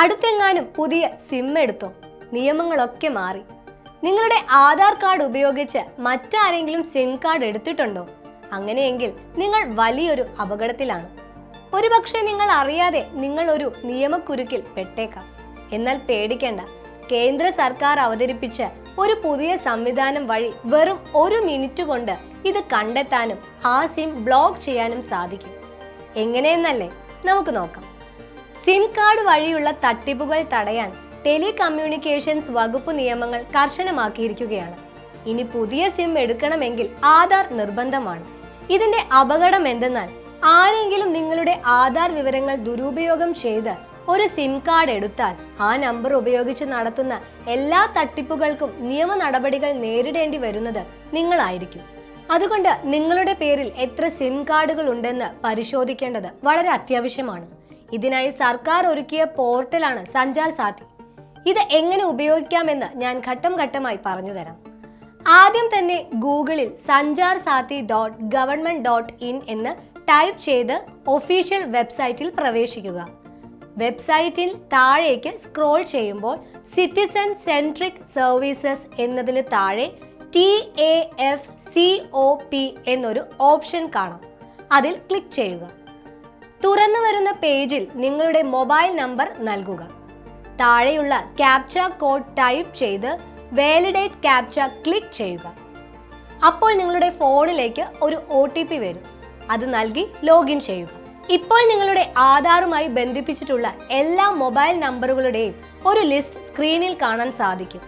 അടുത്തെങ്ങാനും പുതിയ സിം എടുത്തോ? നിയമങ്ങളൊക്കെ മാറി. നിങ്ങളുടെ ആധാർ കാർഡ് ഉപയോഗിച്ച് മറ്റാരെങ്കിലും സിം കാർഡ് എടുത്തിട്ടുണ്ടോ? അങ്ങനെയെങ്കിൽ നിങ്ങൾ വലിയൊരു അപകടത്തിലാണ്. ഒരുപക്ഷെ നിങ്ങൾ അറിയാതെ നിങ്ങൾ ഒരു നിയമക്കുരുക്കിൽ പെട്ടേക്കാം. എന്നാൽ പേടിക്കേണ്ട. കേന്ദ്ര സർക്കാർ അവതരിപ്പിച്ച ഒരു പുതിയ സംവിധാനം വഴി വെറും ഒരു മിനിറ്റ് കൊണ്ട് ഇത് കണ്ടെത്താനും ആ സിം ബ്ലോക്ക് ചെയ്യാനും സാധിക്കും. എങ്ങനെയെന്നല്ലേ? നമുക്ക് നോക്കാം. സിം കാർഡ് വഴിയുള്ള തട്ടിപ്പുകൾ തടയാൻ ടെലികമ്മ്യൂണിക്കേഷൻസ് വകുപ്പ് നിയമങ്ങൾ കർശനമാക്കിയിരിക്കുകയാണ്. ഇനി പുതിയ സിം എടുക്കണമെങ്കിൽ ആധാർ നിർബന്ധമാണ്. ഇതിന്റെ അപകടം എന്തെന്നാൽ ആരെങ്കിലും നിങ്ങളുടെ ആധാർ വിവരങ്ങൾ ദുരുപയോഗം ചെയ്ത് ഒരു സിം കാർഡ് എടുത്താൽ ആ നമ്പർ ഉപയോഗിച്ച് നടത്തുന്ന എല്ലാ തട്ടിപ്പുകൾക്കും നിയമ നടപടികൾ നേരിടേണ്ടി വരുന്നത് നിങ്ങളായിരിക്കും. അതുകൊണ്ട് നിങ്ങളുടെ പേരിൽ എത്ര സിം കാർഡുകൾ ഉണ്ടെന്ന് പരിശോധിക്കേണ്ടത് വളരെ അത്യാവശ്യമാണ്. ഇതിനായി സർക്കാർ ഒരുക്കിയ പോർട്ടലാണ് സഞ്ചാർ സാഥി ഇത് എങ്ങനെ ഉപയോഗിക്കാമെന്ന് ഞാൻ ഘട്ടം ഘട്ടമായി പറഞ്ഞു തരാം. ആദ്യം തന്നെ ഗൂഗിളിൽ Sanchar Saathi dot government dot in എന്ന് ടൈപ്പ് ചെയ്ത് ഒഫീഷ്യൽ വെബ്സൈറ്റിൽ പ്രവേശിക്കുക. വെബ്സൈറ്റിൽ താഴേക്ക് സ്ക്രോൾ ചെയ്യുമ്പോൾ സിറ്റിസൺ സെൻട്രിക് സർവീസസ് എന്നതിന് താഴെ T A F C O P എന്നൊരു ഓപ്ഷൻ കാണാം. അതിൽ ക്ലിക്ക് ചെയ്യുക. തുറന്നു വരുന്ന പേജിൽ നിങ്ങളുടെ മൊബൈൽ നമ്പർ നൽകുക. താഴെയുള്ള ക്യാപ്ച കോഡ് ടൈപ്പ് ചെയ്ത് വാലിഡേറ്റ് ക്യാപ്ച ക്ലിക്ക് ചെയ്യുക. അപ്പോൾ നിങ്ങളുടെ ഫോണിലേക്ക് ഒരു ഒ ടി പി വരും. അത് നൽകി ലോഗിൻ ചെയ്യുക. ഇപ്പോൾ നിങ്ങളുടെ ആധാറുമായി ബന്ധിപ്പിച്ചിട്ടുള്ള എല്ലാ മൊബൈൽ നമ്പറുകളുടെയും ഒരു ലിസ്റ്റ് സ്ക്രീനിൽ കാണാൻ സാധിക്കും.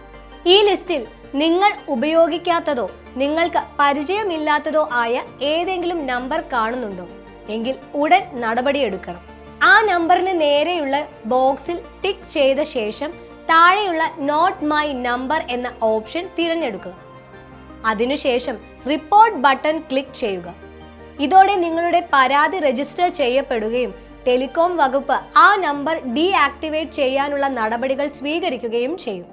ഈ ലിസ്റ്റിൽ നിങ്ങൾ ഉപയോഗിക്കാത്തതോ നിങ്ങൾക്ക് പരിചയമില്ലാത്തതോ ആയ ഏതെങ്കിലും നമ്പർ കാണുന്നുണ്ടോ? എങ്കിൽ ഉടൻ നടപടിയെടുക്കണം. ആ നമ്പറിന് നേരെയുള്ള ബോക്സിൽ ടിക്ക് ചെയ്ത ശേഷം താഴെയുള്ള നോട്ട് മൈ നമ്പർ എന്ന ഓപ്ഷൻ തിരഞ്ഞെടുക്കുക. അതിനുശേഷം റിപ്പോർട്ട് ബട്ടൺ ക്ലിക്ക് ചെയ്യുക. ഇതോടെ നിങ്ങളുടെ പരാതി രജിസ്റ്റർ ചെയ്യപ്പെടുകയും ടെലികോം വകുപ്പ് ആ നമ്പർ ഡീആക്ടിവേറ്റ് ചെയ്യാനുള്ള നടപടികൾ സ്വീകരിക്കുകയും ചെയ്യും.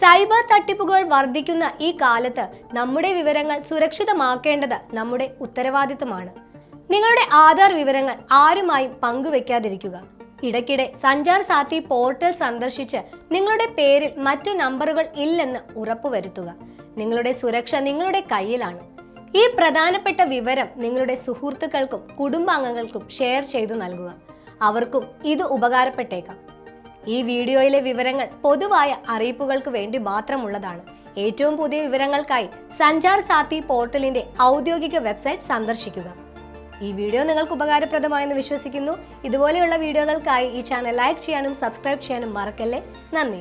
സൈബർ തട്ടിപ്പുകൾ വർദ്ധിക്കുന്ന ഈ കാലത്ത് നമ്മുടെ വിവരങ്ങൾ സുരക്ഷിതമാക്കേണ്ടത് നമ്മുടെ ഉത്തരവാദിത്തമാണ് നിങ്ങളുടെ ആധാർ വിവരങ്ങൾ ആരുമായും പങ്കുവെക്കാതിരിക്കുക. ഇടയ്ക്കിടെ സഞ്ചാർ സാത്തി പോർട്ടൽ സന്ദർശിച്ച് നിങ്ങളുടെ പേരിൽ മറ്റു നമ്പറുകൾ ഇല്ലെന്ന് ഉറപ്പുവരുത്തുക. നിങ്ങളുടെ സുരക്ഷ നിങ്ങളുടെ കയ്യിലാണ്. ഈ പ്രധാനപ്പെട്ട വിവരം നിങ്ങളുടെ സുഹൃത്തുക്കൾക്കും കുടുംബാംഗങ്ങൾക്കും ഷെയർ ചെയ്തു നൽകുക. അവർക്കും ഇത് ഉപകാരപ്പെട്ടേക്കാം. ഈ വീഡിയോയിലെ വിവരങ്ങൾ പൊതുവായ അറിയിപ്പുകൾക്ക് വേണ്ടി മാത്രമുള്ളതാണ്. ഏറ്റവും പുതിയ വിവരങ്ങൾക്കായി സഞ്ചാർ സാത്തി പോർട്ടലിന്റെ ഔദ്യോഗിക വെബ്സൈറ്റ് സന്ദർശിക്കുക. ഈ വീഡിയോ നിങ്ങൾക്ക് ഉപകാരപ്രദമായെന്ന് വിശ്വസിക്കുന്നു. ഇതുപോലെയുള്ള വീഡിയോകൾക്കായി ഈ ചാനൽ ലൈക്ക് ചെയ്യാനും സബ്സ്ക്രൈബ് ചെയ്യാനും മറക്കല്ലേ? നന്ദി.